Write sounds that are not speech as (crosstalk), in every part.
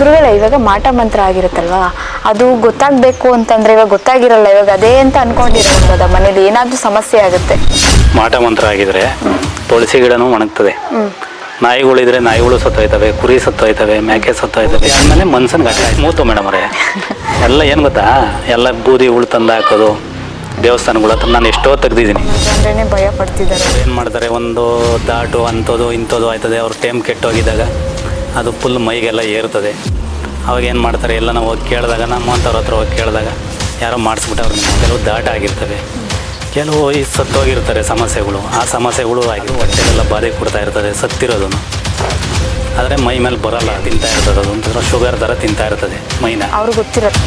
ಗುರುಗಳೇ ಇವಾಗ ಮಾಟ ಮಂತ್ರ ಆಗಿರುತ್ತಲ್ವಾ? ಅದು ಗೊತ್ತಾಗ್ಬೇಕು ಅಂತಂದ್ರೆ ಇವಾಗ ಗೊತ್ತಾಗಿರಲ್ಲ ಇವಾಗ ಅದೇ ಅಂತ ಅನ್ಕೊಂಡಿರೋದ ಮನೇಲಿ ಏನಾದ್ರೂ ಸಮಸ್ಯೆ ಆಗುತ್ತೆ. ಮಾಟ ಮಂತ್ರ ಆಗಿದ್ರೆ ತುಳಸಿ ಗಿಡನೂ ಒಣಗ್ತದೆ. ನಾಯಿಗಳಿದ್ರೆ ನಾಯಿಗಳು ಸತ್ತೋಯ್ತವೆ ಕುರಿ ಸತ್ತೋಯ್ತವೆ ಮೇಕೆ ಸತ್ತೋಯ್ತವೆ ಆಮೇಲೆ ಮನ್ಸನ್ ಗಟ್ಟ ಮೂತು ಮೇಡಮ್ ಅವರೇ. ಎಲ್ಲ ಏನು ಗೊತ್ತಾ? ಎಲ್ಲ ಬೂದಿ ಹುಳು ತಂದು ಹಾಕೋದು ದೇವಸ್ಥಾನಗಳ ಹತ್ರ ನಾನು ಎಷ್ಟೋ ತೆಗ್ದಿದ್ದೀನಿ. ಭಯ ಪಡ್ತಿದ್ದಾರೆ. ಏನು ಮಾಡ್ತಾರೆ? ಒಂದು ದಾಟು ಅಂಥದ್ದು ಇಂಥದ್ದು ಆಯ್ತದೆ. ಅವ್ರ ಟೈಮ್ ಕೆಟ್ಟೋಗಿದ್ದಾಗ ಅದು ಫುಲ್ ಮೈಗೆಲ್ಲ ಏರ್ತದೆ ಅವಾಗ ಏನು ಮಾಡ್ತಾರೆ, ಎಲ್ಲ ನಾವು ಹೋಗಿ ಕೇಳಿದಾಗ ನಮ್ಮಂಥವ್ರ ಹತ್ರ ಹೋಗಿ ಕೇಳಿದಾಗ, ಯಾರೋ ಮಾಡಿಸ್ಬಿಟ್ಟವ್ರು ಕೆಲವು ದಾಟ ಆಗಿರ್ತವೆ. ಕೆಲವು ಈ ಸತ್ತೋಗಿರ್ತಾರೆ ಸಮಸ್ಯೆಗಳು. ಆ ಸಮಸ್ಯೆಗಳು ಆಗಿ ಹೊಟ್ಟೆಗೆಲ್ಲ ಬಾಧೆ ಕೊಡ್ತಾ ಇರ್ತದೆ, ಸತ್ತಿರೋದನ್ನು. ಆದರೆ ಮೈ ಮೇಲೆ ಬರಲ್ಲ, ತಿಂತಾ ಇರ್ತದೆ. ಅದೊಂಥರ ಶುಗರ್ ಥರ ತಿಂತಾ ಇರ್ತದೆ ಮೈನ. ಅವ್ರಿಗೆ ಗೊತ್ತಿರತ್ತೆ.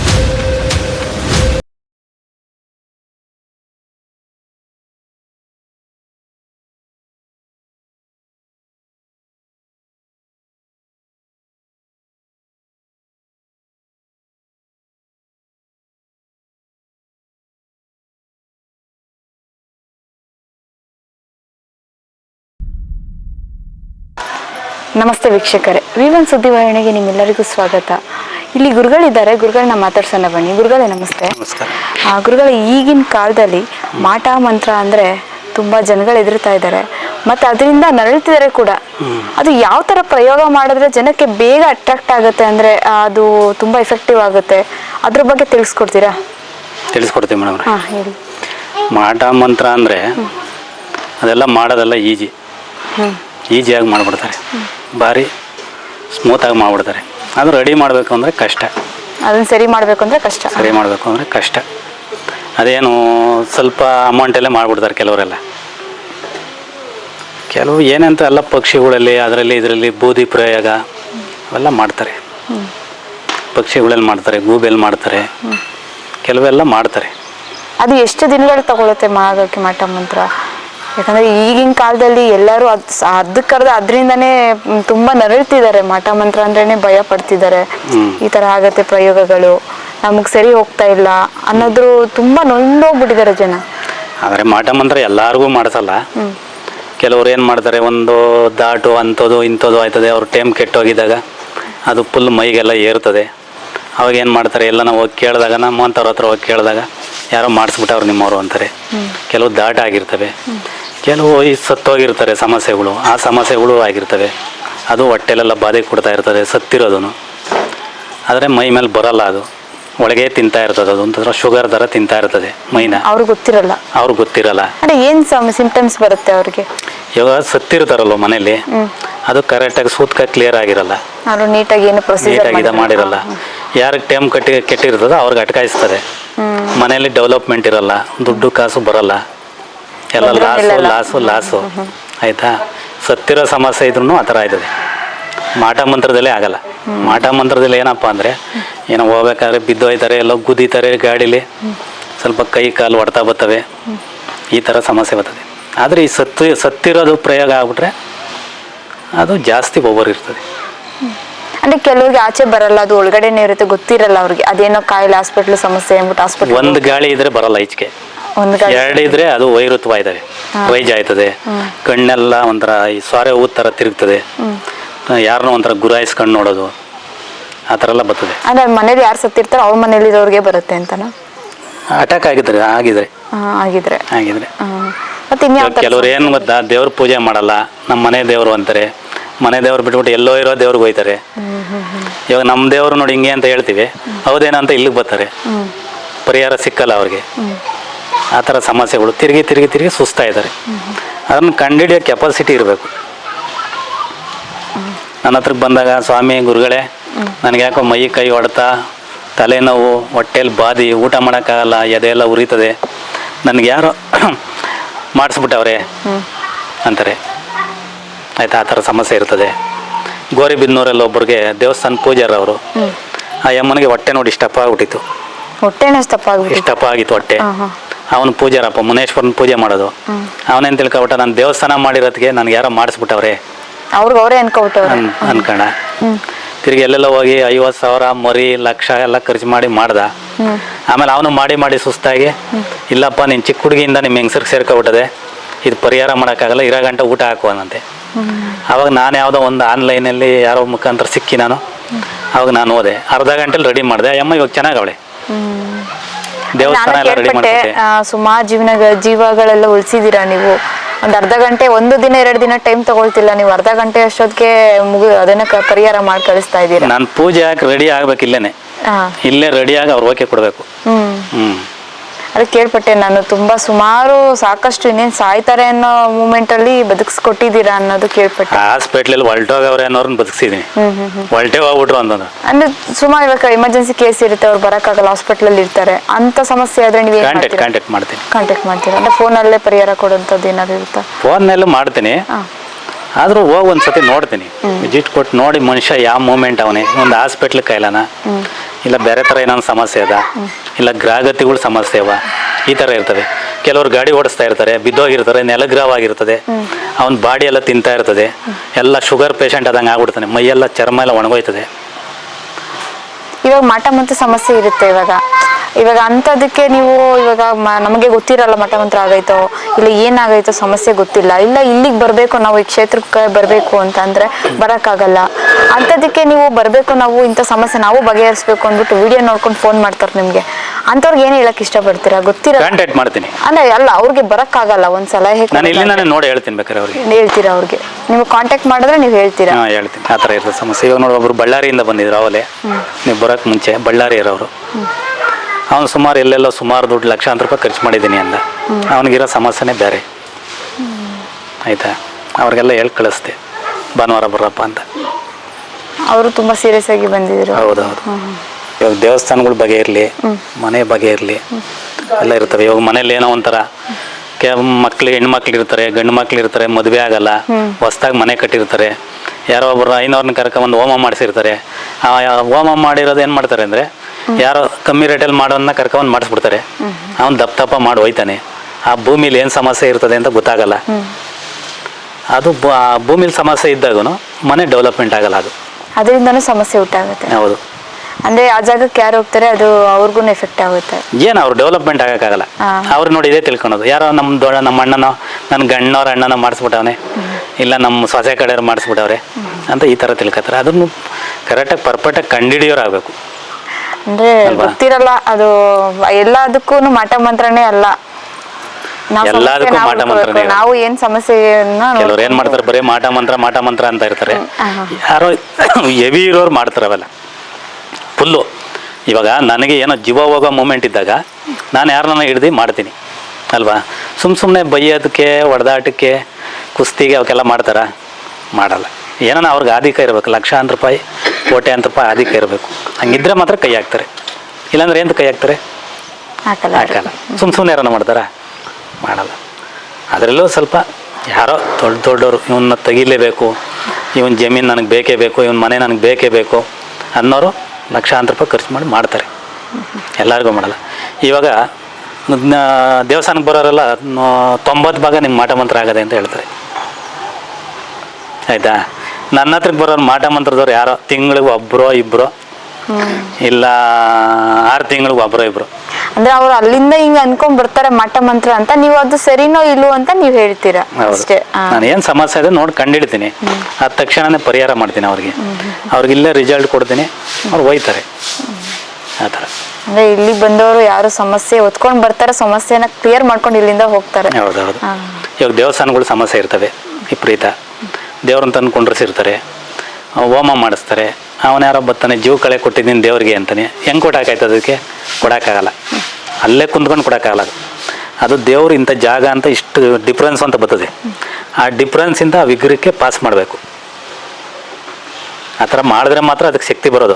ನಮಸ್ತೆ ವೀಕ್ಷಕರೇ. ವಿವನ್ ಸುದ್ದಿವಾಹಿನಿಗೆ ನಿಮ್ಮೆಲ್ಲರಿಗೂ ಸ್ವಾಗತ. ಇಲ್ಲಿ ಗುರುಗಳಿದ್ದಾರೆ. ಗುರುಗಳನ್ನ ಮಾತಾಡ್ಸೋಣ ಬನ್ನಿ. ಗುರುಗಳೇ ನಮಸ್ತೆ. ಗುರುಗಳೇ ಈಗಿನ ಕಾಲದಲ್ಲಿ ಮಾಟ ಮಂತ್ರ ಅಂದ್ರೆ ತುಂಬಾ ಜನಗಳು ಎದುರ್ತಾ ಇದ್ದಾರೆ. ಮತ್ತೆ ಅದರಿಂದ ನರಳುತ್ತಿದ್ದಾರೆ ಕೂಡ. ಅದು ಯಾವ ತರ ಪ್ರಯೋಗ ಮಾಡಿದ್ರೆ ಜನಕ್ಕೆ ಬೇಗ ಅಟ್ರಾಕ್ಟ್ ಆಗುತ್ತೆ ಅಂದ್ರೆ ಅದು ತುಂಬಾ ಎಫೆಕ್ಟಿವ್ ಆಗುತ್ತೆ? ಅದ್ರ ಬಗ್ಗೆ ತಿಳಿಸ್ಕೊಡ್ತೀರಾ? ತಿಳಿಸ್ಕೊಡ್ತೀವಿ ಮೇಡಮ್ ಹಾ ಹೇಳಿ. ಮಾಟ ಮಂತ್ರ ಅಂದರೆ ಅದೆಲ್ಲ ಮಾಡೋದೆಲ್ಲ ಈಜಿ. ಈಜಿಯಾಗಿ ಮಾಡಿಬಿಡ್ತಾರೆ. ಭಾರಿ ಸ್ಮೂತಾಗಿ ಮಾಡಿಬಿಡ್ತಾರೆ. ಅದು ರೆಡಿ ಮಾಡಬೇಕು ಅಂದರೆ ಕಷ್ಟ. ಅದನ್ನು ಸರಿ ಮಾಡಬೇಕು ಅಂದ್ರೆ ಕಷ್ಟ. ಸರಿ ಮಾಡಬೇಕು ಅಂದರೆ ಕಷ್ಟ. ಅದೇನು ಸ್ವಲ್ಪ ಅಮೌಂಟಲ್ಲೇ ಮಾಡಿಬಿಡ್ತಾರೆ ಕೆಲವರೆಲ್ಲ. ಕೆಲವು ಏನಂತ ಎಲ್ಲ ಪಕ್ಷಿಗಳಲ್ಲಿ ಅದರಲ್ಲಿ ಇದರಲ್ಲಿ ಬೂದಿ ಪ್ರಯೋಗ ಅವೆಲ್ಲ ಮಾಡ್ತಾರೆ. ಪಕ್ಷಿಗಳಲ್ಲಿ ಮಾಡ್ತಾರೆ ಗೂಬೆಲ್ಲಿ ಮಾಡ್ತಾರೆ. ಕೆಲವೆಲ್ಲ ಮಾಡ್ತಾರೆ. ಅದು ಎಷ್ಟು ದಿನಗಳು ತಗೊಳುತ್ತೆ ಮಾಡೋಕೆ ಮಾಟ ಮಂತ್ರ? ಯಾಕಂದ್ರೆ ಈಗಿನ ಕಾಲದಲ್ಲಿ ಎಲ್ಲರೂ ಅದು ಅದಕ್ಕೆ ಕರೆದ ಅದರಿಂದನೇ ತುಂಬಾ ನರಳ್ತಿದ್ದಾರೆ ಮಾಟ ಮಂತ್ರ ಅಂದ್ರೇನೆ ಭಯ ಪಡ್ತಿದ್ದಾರೆ ಈ ತರ ಆಗತ್ತೆ ಪ್ರಯೋಗಗಳು ನಮಗ್ ಸರಿ ಹೋಗ್ತಾ ಇಲ್ಲ ಅನ್ನೋದ್ರು ತುಂಬಾ ನೊಂದೋಗ್ಬಿಟ್ಟಿದ್ದಾರೆ ಜನ. ಆದರೆ ಮಾಟ ಮಂತ್ರ ಎಲ್ಲಾರ್ಗೂ ಮಾಡಿಸಲ್ಲ. ಕೆಲವ್ರು ಏನು ಮಾಡ್ತಾರೆ ಒಂದು ದಾಟು ಅಂಥದ್ದು ಇಂಥದ್ದು ಆಯ್ತದೆ ಅವ್ರ ಟೈಮ್ ಕೆಟ್ಟೋಗಿದ್ದಾಗ ಅದು ಫುಲ್ ಮೈಗೆಲ್ಲ ಏರ್ತದೆ. ಅವಾಗ ಏನು ಮಾಡ್ತಾರೆ ಎಲ್ಲ ನಾವು ಹೋಗಿ ಕೇಳಿದಾಗ ನಮ್ಮಂಥವ್ರ ಹತ್ರ ಹೋಗಿ ಕೇಳಿದಾಗ ಯಾರೋ ಮಾಡಿಸ್ಬಿಟ್ಟವ್ರು ನಿಮ್ಮವರು ಅಂತಾರೆ. ಕೆಲವು ದಾಟ ಆಗಿರ್ತವೆ. ಕೆಲವು ಈ ಸತ್ತೋಗಿರ್ತಾರೆ ಸಮಸ್ಯೆಗಳು ಆ ಸಮಸ್ಯೆಗಳು ಆಗಿರ್ತವೆ. ಅದು ಹೊಟ್ಟೆಲೆಲ್ಲ ಬಾಧೆ ಕೊಡ್ತಾ ಇರ್ತದೆ ಸತ್ತಿರೋದು ಆದರೆ ಮೈ ಮೇಲೆ ಬರಲ್ಲ ಅದು. ಒಳಗೆ ತಿಂತಾ ಇರ್ತದೆ ಅದು ಒಂಥರ ಶುಗರ್ ದರ ತಿಂತಾ ಇರ್ತದೆ ಮೈನ. ಅವ್ರಿಗೆ ಗೊತ್ತಿರಲ್ಲ. ಅವ್ರಿಗೆ ಗೊತ್ತಿರಲ್ಲ. ಅಂದ್ರೆ ಏನ್ ಸಿಂಪ್ಟಮ್ಸ್ ಬರುತ್ತೆ ಅವ್ರಿಗೆ? ಇವಾಗ ಸತ್ತಿರ್ತಾರಲ್ಲ ಮನೇಲಿ ಅದು ಕರೆಕ್ಟಾಗಿ ಸೂತ್ಕ ಕ್ಲಿಯರ್ ಆಗಿರಲ್ಲ. ಅವರು ನೀಟಾಗಿ ಏನು ಪ್ರೊಸೀಜರ್ ನೀಟಾಗಿ ಇದು ಮಾಡಿರಲ್ಲ. ಯಾರಿಗೆ ಟೈಮ್ ಕಟ್ಟಿ ಕೆಟ್ಟಿರ್ತದೋ ಅವ್ರಿಗೆ ಅಟ್ಕಾಯಿಸ್ತದೆ. ಮನೇಲಿ ಡೆವಲಪ್ಮೆಂಟ್ ಇರಲ್ಲ ದುಡ್ಡು ಕಾಸು ಬರಲ್ಲ. ಎಲ್ಲ ಲಾಸು. Loss loss. ಆಯ್ತಾ? ಸತ್ತಿರೋ ಸಮಸ್ಯೆ ಇದ್ರೂ ಆ ಥರ ಆಯ್ತದೆ. ಮಾಟ ಮಂತ್ರದಲ್ಲೇ ಆಗಲ್ಲ. ಮಾಟ ಮಂತ್ರದಲ್ಲಿ ಏನಪ್ಪ ಅಂದರೆ ಏನೋ ಹೋಗ್ಬೇಕಾದ್ರೆ ಬಿದ್ದೋಯ್ತಾರೆ ಎಲ್ಲೋ ಗುದ್ದಿತಾರೆ ಗಾಡೀಲಿ. ಸ್ವಲ್ಪ ಕೈ ಕಾಲು ಹೊಡ್ತಾ ಬರ್ತವೆ. ಈ ಥರ ಸಮಸ್ಯೆ ಬರ್ತದೆ. ಆದರೆ ಈ ಸತ್ತು ಸತ್ತಿರೋದು ಪ್ರಯೋಗ ಆಗ್ಬಿಟ್ರೆ ಅದು ಜಾಸ್ತಿ ಒಬ್ಬರು ಇರ್ತದೆ. ಅಂದ್ರೆ ಕೆಲವ್ರಿಗೆ ಆಚೆ ಬರಲ್ಲ ಅದು ಒಳಗಡೆನೇ ಇರುತ್ತೆ ಗೊತ್ತಿರಲ್ಲ ಅವ್ರಿಗೆ. ಅದೇನೋ ಕಾಯಿಲೆ ಹಾಸ್ಪಿಟ್ಲ್ ಸಮಸ್ಯೆ ಅಂದ್ಬಿಟ್ಟು ಹಾಸ್ಪಿಟ್ಲ್ ಒಂದು ಗಾಳಿ ಇದ್ರೆ ಬರಲ್ಲ ಈಚೆಗೆ. ಒಂದು ಗಾಡಿ ಇದ್ರೆ ಅದು ವೈರುತ್ವ ಇದ್ದಾರೆ ವೈಜ್ ಆಯ್ತದೆ ಕಣ್ಣೆಲ್ಲ ಒಂಥರ ಈ ಸ್ವಾರೆ ಹೂ ಥರ ತಿರುಗ್ತದೆ. ಯಾರನ್ನೋ ಒಂಥರ ಗುರಾಯಿಸ್ಕೊಂಡು ನೋಡೋದು. ಆ ಥರ ಎಲ್ಲ ಬರ್ತದೆ. ಅಂದ್ರೆ ಮನೇಲಿ ಯಾರು ಸತ್ತಿರ್ತಾರೋ ಅವ್ರ ಮನೇಲಿ ಇರೋರಿಗೆ ಬರುತ್ತೆ ಅಂತನಾ? ಅಟ್ಯಾಕ್ ಆಗಿದ್ರೆ ಆಗಿದ್ರೆ. ಆಗಿದ್ರೆ. ಆಗಿದ್ರೆ. ಮತ್ತೆ ಇನ್ಯಾವ ಕೆಲವ್ರು ಏನು ಗೊತ್ತಾ ದೇವ್ರ ಪೂಜೆ ಮಾಡಲ್ಲ ನಮ್ಮ ಮನೆ ದೇವರು ಅಂತಾರೆ. ಮನೆ ದೇವ್ರು ಬಿಟ್ಬಿಟ್ಟು ಎಲ್ಲೋ ಇರೋ ದೇವ್ರಿಗೆ ಹೋಯ್ತಾರೆ. ಇವಾಗ ನಮ್ಮ ದೇವರು ನೋಡಿ ಹಿಂಗೆ ಅಂತ ಹೇಳ್ತೀವಿ. ಹೌದೇನೋ ಅಂತ ಇಲ್ಲಿಗೆ ಬರ್ತಾರೆ. ಪರಿಹಾರ ಸಿಕ್ಕಲ್ಲ ಅವ್ರಿಗೆ. ಆ ಥರ ಸಮಸ್ಯೆಗಳು ತಿರುಗಿ ತಿರುಗಿ ತಿರುಗಿ ಸುಸ್ತಾ ಇದ್ದಾರೆ. ಅದನ್ನು ಕಂಡಿಡಿಯೋ ಕೆಪಾಸಿಟಿ ಇರಬೇಕು. ನನ್ನ ಹತ್ರಕ್ಕೆ ಬಂದಾಗ ಸ್ವಾಮಿ ಗುರುಗಳೇ ನನಗೆ ಯಾಕೋ ಮೈ ಕೈ ಹೊಡ್ತಾ ತಲೆನೋವು ಹೊಟ್ಟೆಲಿ ಬಾದಿ ಊಟ ಮಾಡೋಕ್ಕಾಗಲ್ಲ ಎದೆಯೆಲ್ಲ ಉರಿತದೆ. ನನಗೆ ಯಾರು (coughs) ಮಾಡಿಸ್ಬಿಟ್ಟವ್ರೆ ಅಂತಾರೆ. ಆಯ್ತಾ ಆ ಥರ ಸಮಸ್ಯೆ ಇರ್ತದೆ. ಗೋರಿಬಿದ್ನೂರಲ್ಲಿ ಒಬ್ಬರಿಗೆ ದೇವಸ್ಥಾನ ಪೂಜಾರ ಅವರು. ಆ ಯಮ್ಮನಿಗೆ ಹೊಟ್ಟೆ ನೋಡಿ ಇಷ್ಟಪ್ಪ ಆಗ್ಬಿಟ್ಟಿತ್ತು ಹೊಟ್ಟೆ ಇಷ್ಟಪ್ಪ ಆಗಿತ್ತು ಹೊಟ್ಟೆ. ಅವನು ಪೂಜಾರಪ್ಪ ಮುನೇಶ್ವರನ ಪೂಜೆ ಮಾಡೋದು. ಅವನೇನ್ ತಿಳ್ಕೊಬಿಟ್ಟ ನಾನು ದೇವಸ್ಥಾನ ಮಾಡಿರೋದಕ್ಕೆ ನನಗೆ ಯಾರೋ ಮಾಡಿಸ್ಬಿಟ್ಟವ್ರೆ. ಅವ್ರಿಗೆ ಅವರೇ ಅನ್ಕೋಬಿಟ್ಟವ್ರೆ. ಅನ್ಕೋಣ ತಿರುಗಿ ಎಲ್ಲೆಲ್ಲ ಹೋಗಿ ಐವತ್ತು ಸಾವಿರ ಮರಿ ಲಕ್ಷ ಎಲ್ಲ ಖರ್ಚು ಮಾಡಿ ಮಾಡ್ದ. ಆಮೇಲೆ ಅವನು ಮಾಡಿ ಮಾಡಿ ಸುಸ್ತಾಗಿ ಇಲ್ಲಪ್ಪ ನಿನ್ನ ಚಿಕ್ಕ ಹುಡುಗಿಯಿಂದ ನಿಮ್ಮ ಹೆಂಗಸರಿಗೆ ಸೇರ್ಕೊಬಿಟ್ಟದೆ. ಇದು ಪರಿಹಾರ ಮಾಡೋಕ್ಕಾಗಲ್ಲ ಇರೋ ಗಂಟೆ ಊಟ ಹಾಕುವನಂತೆ. ಅವಾಗ ನಾನು ಯಾವುದೋ ಒಂದು ಆನ್ಲೈನಲ್ಲಿ ಯಾರೋ ಮುಖಾಂತರ ಸಿಕ್ಕಿ ನಾನು. ಅವಾಗ ನಾನು ಹೋದೆ. ಅರ್ಧ ಗಂಟೆಲಿ ರೆಡಿ ಮಾಡಿದೆ. ಅಮ್ಮ ಇವಾಗ ಚೆನ್ನಾಗವಳೆ. ದೇವಸ್ಥಾನ ನಾನು ಎಲ್ಲ ರೆಡಿ ಕೇಳ್ಪಟ್ಟೆ ಮಾಡ್ಕೊಟ್ಟೆ ಸುಮಾರು ಜೀವನ ಜೀವಗಳೆಲ್ಲ ಉಳಿಸಿದೀರಾ ನೀವು? ಒಂದ್ ಅರ್ಧ ಗಂಟೆ ಒಂದು ದಿನ ಎರಡು ದಿನ ಟೈಮ್ ತಗೊಳ್ತಿಲ್ಲ ನೀವು. ಅರ್ಧ ಗಂಟೆ ಅಷ್ಟೊತ್ತಿಗೆ ಮುಗಿ ಅದನ್ನ ಕ- ಪರಿಹಾರ ಮಾಡಿ ಕಳಿಸ್ತಾ ಇದ್ದೀರಾ? ನಾನು ಪೂಜೆ ಹಾಕಿ ರೆಡಿ ಆಗ್ಬೇಕು ಇಲ್ಲೇನೆ ಹಾ. ಇಲ್ಲೇ ರೆಡಿಯಾಗಿ ಅವ್ರು ಓಕೆ ಕೊಡಬೇಕು. ಹ್ಮ್. ಹ್ಞೂ ಅದು ಕೇಳ್ಪಟ್ಟೆ ನಾನು ತುಂಬಾ ಸುಮಾರು ಸಾಕಷ್ಟು ಇನ್ನೇನು ಸಾಯ್ತಾರೆ ಅನ್ನೋ ಮೂಮೆಂಟ್ ಅಲ್ಲಿ ಬದುಕಿಸ್ಕೊಟ್ಟಿದ್ದೀರಾ ಅನ್ನೋದು ಕೇಳ್ಪಟ್ಟೆ. ಹಾಸ್ಪಿಟ್ಲಲ್ಲಿ ಹೊಲ್ಟೋಗವ್ರೆ ಅನ್ನೋರ್ನ ಹ್ಮ್ ಹೊಲ್ಟೇ ಹೋಗ್ಬಿಟ್ರು ಅಂತ ಅಂದ್ರೆ ಸುಮಾರು ಇವಾಗ ಎಮರ್ಜೆನ್ಸಿ ಕೇಸ್ ಇರುತ್ತೆ ಅವ್ರು ಬರಕ್ಕಾಗಲ್ಲ ಹಾಸ್ಪಿಟಲ್ ಅಲ್ಲಿ ಇರ್ತಾರೆ. ಅಂತ ಸಮಸ್ಯೆ ಆದ್ರೆ ನೀವು ಕಾಂಟ್ಯಾಕ್ಟ್ ಕಾಂಟ್ಯಾಕ್ಟ್ ಮಾಡ್ತೀನಿ. ಕಾಂಟ್ಯಾಕ್ಟ್ ಮಾಡ್ತೀರಾ? ಅಂದ್ರೆ ಅಲ್ಲೇ ಪರಿಹಾರ ಕೊಡುವಂಥದ್ದು ಏನಾದ್ರು ಇರುತ್ತಾ? ಫೋನ್ನಲ್ಲೂ ಮಾಡ್ತೀನಿ. ಆದ್ರೂ ಹೋಗಿ ಒಂದ್ಸತಿ ನೋಡ್ತೀನಿ. ವಿಜಿಟ್ ಕೊಟ್ಟು ನೋಡಿ ಮನುಷ್ಯ ಯಾವ ಮೂಮೆಂಟ್ ಅವನೇ. ಒಂದು ಹಾಸ್ಪಿಟ್ಲ್ ಕಾಯಿಲನ ಇಲ್ಲ ಬೇರೆ ಥರ ಏನೊಂದು ಸಮಸ್ಯೆ ಅದ? ಇಲ್ಲ ಗ್ರಾಗತಿಗಳು ಸಮಸ್ಯೆ ಅವ? ಈ ಥರ ಇರ್ತವೆ ಕೆಲವರು ಗಾಡಿ ಓಡಿಸ್ತಾ ಇರ್ತಾರೆ, ಬಿದ್ದೋಗಿರ್ತಾರೆ, ನೆಲಗ್ರಹವಾಗಿರ್ತದೆ. ಅವ್ನ ಬಾಡಿ ಎಲ್ಲ ತಿಂತಾ ಇರ್ತದೆ. ಎಲ್ಲ ಶುಗರ್ ಪೇಷಂಟ್ ಆದಂಗೆ ಆಗ್ಬಿಡ್ತಾನೆ. ಮೈಯೆಲ್ಲ ಚರ್ಮ ಎಲ್ಲ ಒಣಗೋಯ್ತದೆ. ಇವಾಗ ಮಾಟ ಮತ್ತು ಸಮಸ್ಯೆ ಇರುತ್ತೆ ಇವಾಗ. ಇವಾಗ ಅಂಥದಕ್ಕೆ ನೀವು ಇವಾಗ ನಮಗೆ ಗೊತ್ತಿರಲ್ಲ ಮಠ ಮಂತ್ರ ಆಗೈತೋ ಇಲ್ಲ ಏನಾಗೈತೋ ಸಮಸ್ಯೆ ಗೊತ್ತಿಲ್ಲ. ಇಲ್ಲ ಇಲ್ಲಿಗೆ ಬರಬೇಕು ನಾವು ಈ ಕ್ಷೇತ್ರಕ್ಕೆ ಬರಬೇಕು ಅಂತ ಅಂದ್ರೆ ಬರೋಕ್ಕಾಗಲ್ಲ. ಅಂಥದಕ್ಕೆ ನೀವು ಬರಬೇಕು ನಾವು ಇಂಥ ಸಮಸ್ಯೆ ನಾವು ಬಗೆಹರಿಸ್ಬೇಕು ಅಂದ್ಬಿಟ್ಟು ವಿಡಿಯೋ ನೋಡ್ಕೊಂಡು ಫೋನ್ ಮಾಡ್ತಾರೆ ನಿಮಗೆ. ಅಂಥವ್ರಿಗೆ ಏನು ಹೇಳಕ್ ಇಷ್ಟಪಡ್ತೀರಾ? ಗೊತ್ತಿರಲ್ಲ. ಕಾಂಟ್ಯಾಕ್ಟ್ ಮಾಡ್ತೀನಿ. ಅಂದ್ರೆ ಅಲ್ಲ ಅವ್ರಿಗೆ ಬರೋಕ್ಕಾಗಲ್ಲ ಒಂದು ಸಲಹೆ ನಾನು ಇಲ್ಲಿಂದಾನೆ ನೋಡಿ ಹೇಳ್ತೀನಿ ಬೇಕಾದ್ರೆ ಅವ್ರಿಗೆ. ಹೇಳ್ತೀರಾ ಅವ್ರಿಗೆ? ನೀವು ಕಾಂಟ್ಯಾಕ್ಟ್ ಮಾಡಿದ್ರೆ ನೀವು ಹೇಳ್ತೀರಾ? ಹಾಂ ಹೇಳ್ತೀನಿ. ಆ ಥರ ಇರ್ತದೆ ಸಮಸ್ಯೆ. ಇವಾಗ ನೋಡಿ ಒಬ್ರು ಬಳ್ಳಾರಿಯಿಂದ ಬಂದಿದ್ರು ಅವಲೇ ನೀವು ಬರೋಕ್ಕೆ ಮುಂಚೆ ಬಳ್ಳಾರಿ ಇರೋರು ಅವನು ಸುಮಾರು ಎಲ್ಲೆಲ್ಲ ಸುಮಾರು ದುಡ್ಡು ಲಕ್ಷಾಂತರ ರೂಪಾಯಿ ಖರ್ಚು ಮಾಡಿದ್ದೀನಿ ಅಂದ. ಅವನಿಗಿರೋ ಸಮಸ್ಯೆನೇ ಬೇರೆ. ಆಯಿತಾ? ಅವ್ರಿಗೆಲ್ಲ ಹೇಳಿ ಕಳಿಸ್ದೆ. ಭಾನುವಾರ ಬರಪ್ಪ ಅಂತ. ಅವರು ತುಂಬ ಸೀರಿಯಸ್ ಆಗಿ ಬಂದಿದ್ರು. ಹೌದೌದು. ಇವಾಗ ದೇವಸ್ಥಾನಗಳ ಬಗ್ಗೆ ಇರಲಿ ಮನೆ ಬಗ್ಗೆ ಇರಲಿ ಎಲ್ಲ ಇರ್ತವೆ. ಇವಾಗ ಮನೇಲಿ ಏನೋ ಒಂಥರ ಕೆಲವು ಮಕ್ಳು ಹೆಣ್ಮಕ್ಳು ಇರ್ತಾರೆ ಗಂಡು ಮಕ್ಳು ಇರ್ತಾರೆ ಮದುವೆ ಆಗಲ್ಲ ಹೊಸ್ದಾಗಿ ಮನೆ ಕಟ್ಟಿರ್ತಾರೆ. ಯಾರೋ ಒಬ್ಬರು ಐನವ್ರನ್ನ ಕರ್ಕೊಂಬಂದು ಹೋಮ ಮಾಡಿಸಿರ್ತಾರೆ. ಆ ಆ ಹೋಮ ಮಾಡಿರೋದು ಏನು ಮಾಡ್ತಾರೆ ಅಂದರೆ ಯಾರೋ ಕಮ್ಮಿ ರೇಟಲ್ಲಿ ಮಾಡೋನ್ನ ಕರ್ಕೊಂಡು ಮಾಡಿಸ್ಬಿಡ್ತಾರೆ. ಅವ್ನು ದಪ್ಪ ದಪ್ಪ ಮಾಡಿ ಹೋಯ್ತಾನೆ. ಆ ಭೂಮಿಲಿ ಏನು ಸಮಸ್ಯೆ ಇರ್ತದೆ ಅಂತ ಗೊತ್ತಾಗಲ್ಲ. ಅದು ಭೂಮಿಲಿ ಸಮಸ್ಯೆ ಇದ್ದಾಗೂ ಮನೆ ಡೆವಲಪ್ಮೆಂಟ್ ಆಗಲ್ಲ ಅದು. ಅದರಿಂದನೂ ಸಮಸ್ಯೆ ಉಂಟಾಗುತ್ತೆ ಹೌದು. ಅಂದ್ರೆ ಆ ಜಾಗಕ್ಕೆ ಯಾರು ಹೋಗ್ತಾರೆ ಅದು ಅವ್ರಿಗೂ ಎಫೆಕ್ಟ್ ಆಗುತ್ತೆ. ಏನು ಅವ್ರು ಡೆವಲಪ್ಮೆಂಟ್ ಆಗಕ್ಕಾಗಲ್ಲ. ಅವ್ರು ನೋಡಿ ಇದೇ ತಿಳ್ಕೊಳೋದು. ಯಾರೋ ನಮ್ಮ ದೊಡ್ಡ ನಮ್ಮ ಅಣ್ಣನೋ ನನ್ನ ಗಣ್ಣವ್ರ ಅಣ್ಣನ ಮಾಡಿಸ್ಬಿಟ್ಟವನೆ. ಇಲ್ಲ ನಮ್ಮ ಸೊಸೆ ಕಡೆಯವ್ರು ಮಾಡಿಸ್ಬಿಟ್ಟವ್ರೆ. ಅಂತ ಈ ಥರ ತಿಳ್ಕೊತಾರೆ. ಅದನ್ನು ಕರೆಕ್ಟಾಗಿ ಪರ್ಫೆಕ್ಟಾಗಿ ಕಂಡಿಡಿಯೋರು ಆಗಬೇಕು ಅಂದ್ರೆ? ಗೊತ್ತಿರಲ್ಲ ಅದು ಎಲ್ಲದಕ್ಕೂ ಮಾಟ ಮಂತ್ರನೇ ಅಲ್ಲ. ಎಲ್ಲದಕ್ಕೂ ಮಾಟ ಮಂತ್ರನೇ ನಾವು ಏನ್ ಸಮಸ್ಯೆಯನ್ನ ಕೆಲವ್ರು ಏನು ಮಾಡ್ತಾರೆ ಬರೀ ಮಾಟ ಮಂತ್ರ ಮಾಟ ಮಂತ್ರ ಅಂತ ಇರ್ತಾರೆ. ಯಾರೋ ಹೆವಿ ಇರೋರು ಮಾಡ್ತಾರೆ ಅವೆಲ್ಲ. ಫುಲ್ಲು. ಇವಾಗ ನನಗೆ ಏನೋ ಜೀವ ಹೋಗೋ ಮೂಮೆಂಟ್ ಇದ್ದಾಗ ನಾನು ಯಾರನ್ನ ಹಿಡ್ದು ಮಾಡ್ತೀನಿ. ಅಲ್ವಾ? ಸುಮ್ ಸುಮ್ಮನೆ ಬೈಯೋದಕ್ಕೆ ಹೊಡೆದಾಟಕ್ಕೆ ಕುಸ್ತಿಗೆ ಅವಕ್ಕೆಲ್ಲ ಮಾಡ್ತಾರ? ಮಾಡಲ್ಲ. ಏನೋ ಅವ್ರಿಗೆ ಆಧಿಕ ಇರಬೇಕು ಲಕ್ಷಾಂತರ ರೂಪಾಯಿ ಕೋಟ್ಯಾಂತರ ರೂಪಾಯಿ ಆಧಿಕ ಇರಬೇಕು. ಹಂಗಿದ್ರೆ ಮಾತ್ರ ಕೈ ಹಾಕ್ತಾರೆ. ಇಲ್ಲಾಂದ್ರೆ ಏನು ಕೈ ಹಾಕ್ತಾರೆ? ಹಾಕಲ್ಲ. ಸುಮ್ ಸುಮ್ಮ ಸುಮ್ಮನೆ ಯಾರನ್ನ ಮಾಡ್ತಾರಾ? ಮಾಡಲ್ಲ. ಅದರಲ್ಲೂ ಸ್ವಲ್ಪ ಯಾರೋ ದೊಡ್ಡ ದೊಡ್ಡವರು ಇವನ್ನ ತೆಗಿಲೇಬೇಕು ಇವನ್ ಜಮೀನು ನನಗೆ ಬೇಕೇ ಬೇಕು ಇವನ್ ಮನೆ ನನಗೆ ಬೇಕೇ ಬೇಕು ಅನ್ನೋರು ಲಕ್ಷಾಂತರ ರೂಪಾಯಿ ಖರ್ಚು ಮಾಡಿ ಮಾಡ್ತಾರೆ. ಎಲ್ಲರಿಗೂ ಮಾಡಲ್ಲ. ಇವಾಗ ದೇವಸ್ಥಾನಕ್ಕೆ ಬರೋರೆಲ್ಲ ತೊಂಬತ್ತು ಭಾಗ ನಿಮ್ಗೆ ಮಾಟ ಮಂತ್ರ ಆಗದೆ ಅಂತ ಹೇಳ್ತಾರೆ. ಆಯಿತಾ? ನನ್ನ ಹತ್ರ ಬರೋರು ಮಾಟ ಮಂತ್ರದವ್ರು ಯಾರೋ ತಿಂಗಳಿಗೆ ಒಬ್ಬರೋ ಇಬ್ರೋ ಇಲ್ಲ ಆರು ತಿಂಗಳಿಗೆ ಒಬ್ಬರೋ ಇಬ್ರು. ಅಂದ್ರೆ ಅವ್ರು ಅಲ್ಲಿಂದ ಹಿಂಗ ಅನ್ಕೊಂಡ್ ಬರ್ತಾರೆ ಮಠ ಮಂತ್ರ ಅಂತ ನೀವು ಅದು ಸರಿನೋ ಇಲ್ಲೋ ಅಂತ ನೀವು ಹೇಳ್ತೀರಾ? ಅಷ್ಟೇ. ನಾನು ಏನು ಸಮಸ್ಯೆ ಇದೆ ನೋಡಿ ಕಂಡಿಡ್ತೀನಿ. ಅದ ತಕ್ಷಣನೇ ಪರಿಹಾರ ಮಾಡ್ತೀನಿ ಅವ್ರಿಗೆ. ಅವ್ರಿಗೆ ಇಲ್ಲೇ ರಿಸಲ್ಟ್ ಕೊಡ್ತೀನಿ. ಅವ್ರು ಹೋಯ್ತಾರೆ ಆ ಥರ. ಅಂದ್ರೆ ಇಲ್ಲಿ ಬಂದವರು ಯಾರು ಸಮಸ್ಯೆ ಹೊತ್ಕೊಂಡ್ ಬರ್ತಾರೆ ಸಮಸ್ಯೆನ ಕ್ಲಿಯರ್ ಮಾಡ್ಕೊಂಡು ಇಲ್ಲಿಂದ ಹೋಗ್ತಾರೆ. ಹೌದೌದು. ಇವಾಗ ದೇವಸ್ಥಾನಗಳು ಸಮಸ್ಯೆ ಇರ್ತವೆ ವಿಪರೀತ. ದೇವ್ರನ್ನ ತಂದು ಕುಂಡ್ರಿಸಿರ್ತಾರೆ. ಹೋಮ ಮಾಡಿಸ್ತಾರೆ. ಅವನ ಯಾರೋ ಬರ್ತಾನೆ, ಜೀವ ಕಳೆ ಕೊಟ್ಟಿದ್ದೀನಿ ದೇವ್ರಿಗೆ ಅಂತಾನೆ. ಹೆಂಗೆ ಕೊಡೋಕ್ಕಾಯ್ತು ಅದಕ್ಕೆ? ಕೊಡೋಕ್ಕಾಗಲ್ಲ. ಅಲ್ಲೇ ಕುಂತ್ಕೊಂಡು ಕೊಡೋಕ್ಕಾಗಲ್ಲ ಅದು. ದೇವ್ರು ಇಂಥ ಜಾಗ ಅಂತ ಇಷ್ಟು ಡಿಫ್ರೆನ್ಸ್ ಅಂತ ಬರ್ತದೆ. ಆ ಡಿಫ್ರೆನ್ಸಿಂದ ಆ ವಿಗ್ರಹಕ್ಕೆ ಪಾಸ್ ಮಾಡಬೇಕು. ಆ ಥರ ಮಾಡಿದ್ರೆ ಮಾತ್ರ ಅದಕ್ಕೆ ಶಕ್ತಿ ಬರೋದು.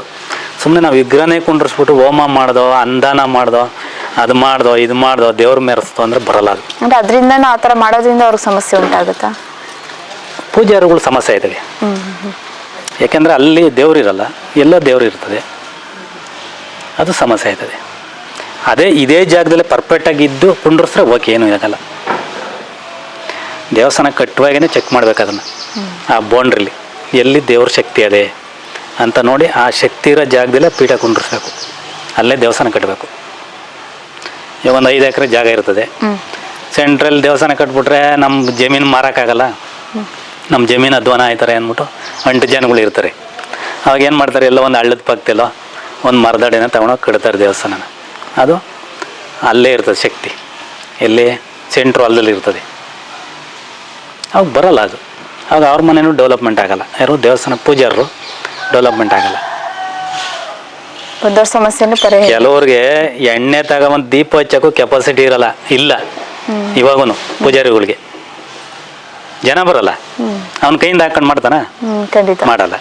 ಸುಮ್ಮನೆ ನಾವು ವಿಗ್ರಹನೇ ಕುಂಡ್ರಿಸ್ಬಿಟ್ಟು ಹೋಮ ಮಾಡ್ದೋ ಅಂದಾನ ಮಾಡ್ದೋ, ಅದು ಮಾಡ್ದೋ, ಇದು ಮಾಡ್ದೋ ದೇವ್ರ ಮೆರೆಸ್ತೋ ಅಂದರೆ ಬರಲ್ಲ ಅದು. ಅಂದ್ರೆ ಅದರಿಂದ ಆ ಥರ ಮಾಡೋದ್ರಿಂದ ಅವ್ರಿಗೆ ಸಮಸ್ಯೆ ಉಂಟಾಗುತ್ತಾ? ಪೂಜಾರಿಗಳು ಸಮಸ್ಯೆ ಇದ್ದಾವೆ ಯಾಕೆಂದರೆ ಅಲ್ಲಿ ದೇವರಿರಲ್ಲ ಎಲ್ಲ ದೇವರು ಇರ್ತದೆ. ಅದು ಸಮಸ್ಯೆ ಆಯ್ತದೆ ಅದೇ ಇದೇ ಜಾಗದಲ್ಲಿ ಪರ್ಫೆಕ್ಟಾಗಿ ಇದ್ದು ಕುಂಡ್ರಿಸ್ರೆ ಓಕೆ ಏನೂ ಆಗಲ್ಲ ದೇವಸ್ಥಾನ ಕಟ್ಟುವಾಗೇ ಚೆಕ್ ಮಾಡ್ಬೇಕು ಅದನ್ನು. ಆ ಬೌಂಡ್ರಿಲಿ ಎಲ್ಲಿ ದೇವ್ರ ಶಕ್ತಿ ಅದೇ ಅಂತ ನೋಡಿ ಆ ಶಕ್ತಿ ಇರೋ ಜಾಗದಲ್ಲೇ ಪೀಠ ಕುಂಡ್ರಿಸ್ಬೇಕು. ಅಲ್ಲೇ ದೇವಸ್ಥಾನ ಕಟ್ಟಬೇಕು. ಈಗ ಒಂದು ಐದು ಎಕರೆ ಜಾಗ ಇರ್ತದೆ. ಸೆಂಟ್ರಲ್ ದೇವಸ್ಥಾನ ಕಟ್ಬಿಟ್ರೆ ನಮ್ಮ ಜಮೀನು ಮಾರೋಕ್ಕಾಗಲ್ಲ. ನಮ್ಮ ಜಮೀನು ಅಧ್ವಾನ ಆಯ್ತಾರೆ ಅಂದ್ಬಿಟ್ಟು ಎಂಟು ಜನಗಳು ಇರ್ತಾರೆ. ಅವಾಗ ಏನು ಮಾಡ್ತಾರೆ? ಎಲ್ಲ ಒಂದು ಹಳ್ಳದ ಪಕ್ಕದಲ್ಲೋ ಒಂದು ಮರದಡೆನ ತಗೊಂಡೋಗಿ ಕಡ್ತಾರೆ ದೇವಸ್ಥಾನನ. ಅದು ಅಲ್ಲೇ ಇರ್ತದೆ ಶಕ್ತಿ. ಎಲ್ಲಿ ಸೆಂಟ್ರ್ ಅಲ್ಲದಲ್ಲಿ ಇರ್ತದೆ. ಅವಾಗ ಬರಲ್ಲ ಅದು. ಅವಾಗ ಅವ್ರ ಮನೇನೂ ಡೆವಲಪ್ಮೆಂಟ್ ಆಗಲ್ಲ. ಯಾರು ದೇವಸ್ಥಾನ ಪೂಜಾರರು ಡೆವಲಪ್ಮೆಂಟ್ ಆಗಲ್ಲ. ಸಮಸ್ಯೆನೂ ಪರಿಹಾರ ಕೆಲವ್ರಿಗೆ ಎಣ್ಣೆ ತಗೊಂಬಂದು ದೀಪ ಹಚ್ಚಕ್ಕೂ ಕೆಪಾಸಿಟಿ ಇರಲ್ಲ. ಇಲ್ಲ. ಇವಾಗೂ ಪೂಜಾರಿಗಳಿಗೆ. ಜನ ಬರಲ್ಲ. ಅವ್ನ ಕೈಯಿಂದ ಹಾಕೊಂಡು ಮಾಡ್ತಾನ? ಹ್ಮ್ ಖಂಡಿತ. ಮಾಡಲ್ಲ.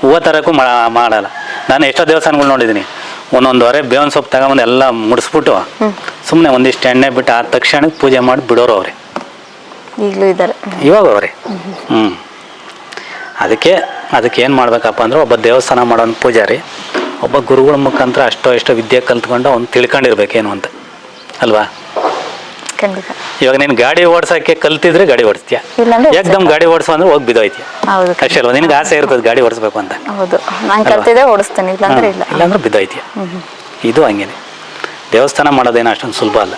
ಹೂವು ತರಕ್ಕೂ ಮಾ- ಮಾಡಲ್ಲ. ನಾನು ಎಷ್ಟೋ ದೇವಸ್ಥಾನಗಳು ನೋಡಿದ್ದೀನಿ ಒಂದೊಂದು ಹೊರೆ ಬೇವಿನ ಸೊಪ್ಪು ತಗೊಂಬಂದು ಎಲ್ಲ ಮುಡಿಸ್ಬಿಟ್ಟು ಸುಮ್ಮನೆ ಒಂದಿಷ್ಟು ಎಣ್ಣೆ ಬಿಟ್ಟು ಆ ತಕ್ಷಣಕ್ಕೆ ಪೂಜೆ ಮಾಡಿ ಬಿಡೋರು ಅವ್ರೆ. ಈಗಲೂ ಇದ್ದಾರೆ. ಇವಾಗ ಅವರೇ. ಹ್ಞೂ ಅದಕ್ಕೆ ಅದಕ್ಕೆ ಏನು ಮಾಡ್ಬೇಕಪ್ಪ ಅಂದ್ರೆ ಒಬ್ಬ ದೇವಸ್ಥಾನ ಮಾಡೋನ್ ಪೂಜಾರಿ ಒಬ್ಬ ಗುರುಗಳ ಮುಖಾಂತರ ಅಷ್ಟೋ ಎಷ್ಟೋ ವಿದ್ಯೆ ಕಲ್ತ್ಕೊಂಡು ಅವ್ನು ತಿಳ್ಕೊಂಡಿರ್ಬೇಕೇನು ಅಂತ. ಅಲ್ವಾ? ಖಂಡಿತ. ಇವಾಗ ನೀನು ಗಾಡಿ ಓಡ್ಸೋಕ್ಕೆ ಕಲ್ತಿದ್ರೆ ಗಾಡಿ ಓಡಿಸ್ತೀಯ? ಇಲ್ಲಾಂದ್ರೆ ಏಕ್ದಮ್ ಗಾಡಿ ಓಡಿಸೋ ಅಂದ್ರೆ ಹೋಗಿ ಬಿದ್ದೋಯ್ತೀಯ? ಹೌದು ಅಷ್ಟೇ ಅಲ್ವಾ? ನಿನಗೆ ಆಸೆ ಇರ್ತದೆ ಗಾಡಿ ಓಡಿಸ್ಬೇಕು ಅಂತ. ಹೌದು. ನಾನು ಕಲ್ತಿದ್ದೆ ಓಡಿಸ್ತೇನೆ ಇಲ್ಲಾಂದ್ರೆ ಇಲ್ಲ. ಇಲ್ಲಾಂದ್ರೆ ಬಿದ್ದೋಯ್ತೀಯ? ಇದು ಹಂಗೇನೆ. ದೇವಸ್ಥಾನ ಮಾಡೋದೇನು ಅಷ್ಟೊಂದು ಸುಲಭ ಅಲ್ಲ.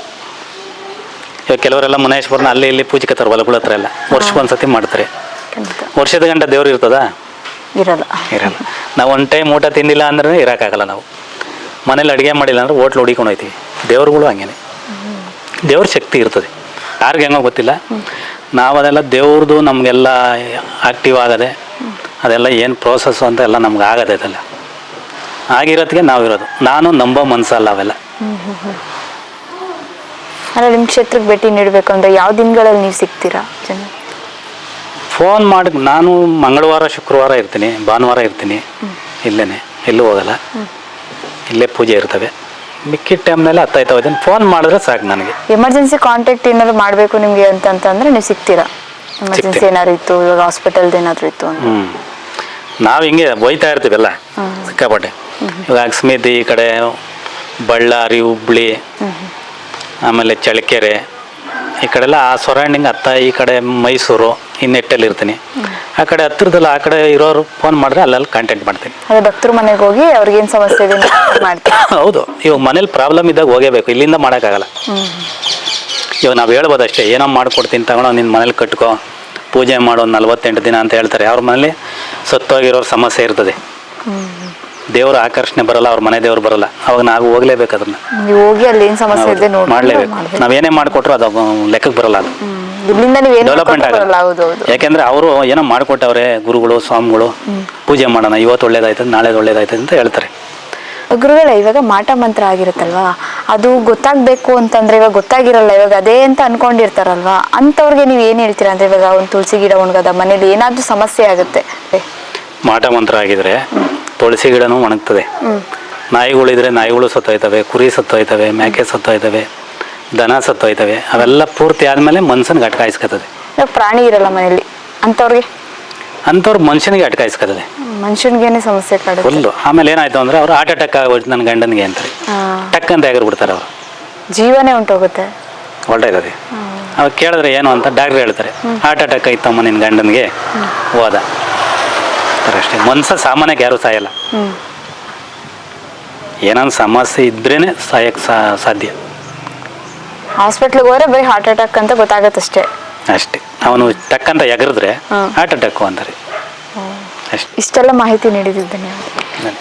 ಇವಾಗ ಕೆಲವರೆಲ್ಲ ಮುನೇಶ್ವರನ ಅಲ್ಲಿ ಇಲ್ಲಿ ಪೂಜೆಕತ್ತಾರೆ ಹೊಲಗಳ ಹತ್ರ ಎಲ್ಲ. ವರ್ಷಕ್ಕೊಂದ್ಸತಿ ಮಾಡ್ತಾರೆ. ಖಂಡಿತ. ವರ್ಷದ ಗಂಟ ದೇವ್ರು ಇರ್ತದಾ? ಇರಲ್ಲ. ಇರಲ್ಲ. ನಾವು ಒನ್ ಟೈಮ್ ಊಟ ತಿಂದಿಲ್ಲ ಅಂದ್ರೆ ಇರಕ್ಕಾಗಲ್ಲ ನಾವು. ಮನೇಲಿ ಅಡುಗೆ ಮಾಡಿಲ್ಲ ಅಂದ್ರೆ ಹೋಟ್ಲು ಹುಡಿಕೊಂಡು ಹೋಯ್ತೀವಿ. ದೇವ್ರುಗಳು ಹಂಗೇನೆ. ದೇವ್ರ ಶಕ್ತಿ ಇರ್ತದೆ. ಯಾರಿಗೆ ಹೆಂಗೋ ಗೊತ್ತಿಲ್ಲ. ನಾವದೆಲ್ಲ ದೇವ್ರದ್ದು ನಮಗೆಲ್ಲ ಆಕ್ಟಿವ್ ಆಗದೆ ಅದೆಲ್ಲ ಏನು ಪ್ರೋಸೆಸ್ಸು ಅಂತ ಎಲ್ಲ ನಮ್ಗೆ ಆಗದೆ ಅದೆಲ್ಲ. ಆಗಿರೋದಕ್ಕೆ ನಾವಿರೋದು. ನಾನು ನಂಬೋ ಮನಸ್ಸಲ್ಲ ಅವೆಲ್ಲ. ಅಲ್ಲ ನಿಮ್ಮ ಕ್ಷೇತ್ರಕ್ಕೆ ಭೇಟಿ ನೀಡಬೇಕು ಅಂದರೆ ಯಾವ ದಿನಗಳಲ್ಲಿ ನೀವು ಸಿಗ್ತೀರಾ ಜನ? ಫೋನ್ ಮಾಡಿ ನಾನು ಮಂಗಳವಾರ ಶುಕ್ರವಾರ ಇರ್ತೀನಿ ಭಾನುವಾರ ಇರ್ತೀನಿ. ಇಲ್ಲೇ ಎಲ್ಲೂ ಹೋಗಲ್ಲ. ಇಲ್ಲೇ ಪೂಜೆ ಇರ್ತವೆ. ಮಿಕ್ಕಿದ ಟೈಮ್ನಲ್ಲಿ ಹತ್ತಾಯ್ತಾ ಹೋಗ್ತೀನಿ ಫೋನ್ ಮಾಡಿದ್ರೆ ಸಾಕು ನನಗೆ. ಎಮರ್ಜೆನ್ಸಿ ಕಾಂಟ್ಯಾಕ್ಟ್ ಏನಾದ್ರು ಮಾಡಬೇಕು ನಿಮಗೆ ಅಂತ ಅಂತಂದ್ರೆ ನೀವು ಸಿಗ್ತೀರಾ? ಎಮರ್ಜೆನ್ಸಿ. ಏನಾದ್ರು ಇತ್ತು ಇವಾಗ ಹಾಸ್ಪಿಟಲ್ದು ಏನಾದ್ರು ಇತ್ತು ಅಂತ? ಹ್ಞೂ ನಾವು ಹಿಂಗೆ ಒಯ್ತಾ ಇರ್ತೀವಲ್ಲ ಸಿಕ್ಕಾಪಟ್ಟೆ. ಇವಾಗ ಸ್ಮಿತಿ ಈ ಕಡೆ ಬಳ್ಳಾರಿ ಹುಬ್ಳಿ ಆಮೇಲೆ ಚಳ್ಳಕೆರೆ ಈ ಕಡೆ ಎಲ್ಲ ಆ ಸರೌಂಡಿಂಗ್ ಅತ್ತ ಈ ಕಡೆ ಮೈಸೂರು ಈ ನೆಟ್ಟಲ್ಲಿ ಇರ್ತೀನಿ. ಆ ಕಡೆ ಹತ್ತಿರದಲ್ಲ ಆ ಕಡೆ ಇರೋರು ಫೋನ್ ಮಾಡಿದ್ರೆ ಅಲ್ಲಲ್ಲಿ ಕಾಂಟ್ಯಾಕ್ಟ್ ಮಾಡ್ತೀನಿ. ಅದೇ ಭಕ್ತರ ಮನೆಗೆ ಹೋಗಿ ಅವ್ರಿಗೆ ಏನು ಸಮಸ್ಯೆ ಇದೆ (coughs) ಹೌದು ಇವಾಗ ಮನೇಲಿ ಪ್ರಾಬ್ಲಮ್ ಇದ್ದಾಗ ಹೋಗೇಬೇಕು ಇಲ್ಲಿಂದ ಮಾಡೋಕ್ಕಾಗಲ್ಲ. ಇವಾಗ ನಾವು ಹೇಳ್ಬೋದು ಅಷ್ಟೇ ಏನೋ ಮಾಡ್ಕೊಡ್ತೀನಿ ತಗೊಂಡು ನಿನ್ನ ಮನೇಲಿ ಕಟ್ಕೋ ಪೂಜೆ ಮಾಡೋ ನಲ್ವತ್ತೆಂಟು ದಿನ ಅಂತ ಹೇಳ್ತಾರೆ. ಅವ್ರ ಮನೇಲಿ ಸತ್ತೋಗಿರೋರು ಸಮಸ್ಯೆ ಇರ್ತದೆ. ದೇವರ ಆಕರ್ಷಣೆ ಬರಲ್ಲ ಅವ್ರ ಮನೆ ದೇವ್ರು ಬರಲ್ಲ. ಅವಾಗ ನಾವು ಹೋಗ್ಲೇಬೇಕು ಅದನ್ನ. ನೀವು ಹೋಗಿ ಅಲ್ಲಿ ಏನು ಸಮಸ್ಯೆ ಇದೆ ಮಾಡಲೇಬೇಕು. ನಾವೇನೇ ಮಾಡಿಕೊಟ್ರು ಅದು ಲೆಕ್ಕಕ್ಕೆ ಬರಲ್ಲ ಅದು. ಇಲ್ಲಿಂದ ನೀವು ಡೆವಲಪ್ಮೆಂಟ್ ಬರಲ್ಲ ಆಗಲ್ಲ. ಹೌದು ಹೌದು. ಯಾಕೆಂದ್ರೆ ಅವರು ಏನೋ ಮಾಡಿಕೊಟ್ಟವ್ರೆ ಗುರುಗಳು ಸ್ವಾಮಿಗಳು ಪೂಜೆ ಮಾಡೋಣ ಇವತ್ತು ಒಳ್ಳೇದಾಯ್ತದೆ ನಾಳೆ ಒಳ್ಳೇದಾಯ್ತದೆ ಅಂತ ಹೇಳ್ತಾರೆ. ಗುರುಗಳೇ ಇವಾಗ ಮಾಟ ಮಂತ್ರ ಆಗಿರುತ್ತಲ್ವಾ? ಅದು ಗೊತ್ತಾಗ್ಬೇಕು ಅಂತಂದ್ರೆ ಇವಾಗ ಗೊತ್ತಾಗಿರಲ್ಲ ಇವಾಗ ಅದೇ ಅಂತ ಅನ್ಕೊಂಡಿರ್ತಾರಲ್ವಾ? ಅಂತವ್ರಿಗೆ ನೀವು ಏನ್ ಹೇಳ್ತೀರಾ ಅಂದ್ರೆ ಇವಾಗ ಒಂದು ತುಳಸಿ ಗಿಡ ಒಣಗದ ಮನೇಲಿ ಏನಾದ್ರೂ ಸಮಸ್ಯೆ ಆಗುತ್ತೆ? ಮಾಟ ಮಂತ್ರ ಆಗಿದ್ರೆ ತುಳಸಿ ಗಿಡನೂ ಒಣಗ್ತದೆ. ನಾಯಿಗಳಿದ್ರೆ ನಾಯಿಗಳು ಸತ್ತೋಯ್ತವೆ ಕುರಿ ಸತ್ತೋಯ್ತವೆ ಮೇಕೆ ಸತ್ತೋಯ್ತವೆ. ದನ ಸತ್ತೋಯ್ತವೆ ಅವೆಲ್ಲ ಪೂರ್ತಿ ಆದಮೇಲೆ ಮನ್ಸನ್ಗೆ ಅಟ್ಕಾಯಿಸ್ಕೊತದೆ ಇವಾಗ ಪ್ರಾಣಿ ಇರಲ್ಲ ಮನೆಯಲ್ಲಿ. ಅಂಥವ್ರಿಗೆ? ಅಂಥವ್ರು ಮನುಷ್ಯನಿಗೆ ಅಟ್ಕಾಯಿಸ್ಕೊತದೆ ಮನುಷ್ಯನಿಗೇನೆ ಸಮಸ್ಯೆ ಕಾಡುತ್ತೆ. ಫುಲ್ಲು. ಆಮೇಲೆ ಏನಾಯ್ತು ಅಂದ್ರೆ ಅವ್ರು ಹಾರ್ಟ್ ಅಟ್ಯಾಕ್ ಆಗೋಯ್ತು ನನ್ನ ಗಂಡನಿಗೆ ಅಂತಾರೆ ಆ, ಟಕ್ ಅಂತ ಆಗಿರ್ಬಿಡ್ತಾರೆ ಅವರು. ಜೀವನೇ ಉಂಟೋಗುತ್ತೆ. ಹೊರಟೋಯ್ತದೆ ಅವಾಗ ಕೇಳಿದ್ರೆ ಏನು ಅಂತ ಡಾಕ್ಟ್ರ್ ಹೇಳ್ತಾರೆ. ಹಾರ್ಟ್ ಅಟ್ಯಾಕ್ ಆಯ್ತಮ್ಮ ನಿನ್ನ ಗಂಡನಿಗೆ. ಹೋದ. ಅಂತಾರೆ ಅಷ್ಟೇ. ಮನ್ಸ ಸಾಮಾನ್ಯಕ್ಕೆ ಯಾರೂ ಸಾಯಲ್ಲ. ಹ್ಮ್. ಏನೊಂದು ಸಮಸ್ಯೆ ಇದ್ರೇ ಸಾಯಕ್ಕೆ ಸಾಧ್ಯ. ಹಾಸ್ಪಿಟ್ಲಿಗೆ ಹೋದ್ರೆ ಬರೀ ಹಾರ್ಟ್ ಅಟ್ಯಾಕ್ ಅಂತ ಗೊತ್ತಾಗುತ್ತೆ ಅಷ್ಟೇ. ಅಷ್ಟೇ ಅವನು ಟಕ್ ಅಂತ ಎಗರಿದ್ರೆ. ಹಾರ್ಟ್ ಅಟ್ಯಾಕು ಅಂತಾರೆ. ಅಷ್ಟೇ. ಇಷ್ಟೆಲ್ಲ ಮಾಹಿತಿ ನೀಡಿದ್ದೀನಿ ಧನ್ಯವಾದ.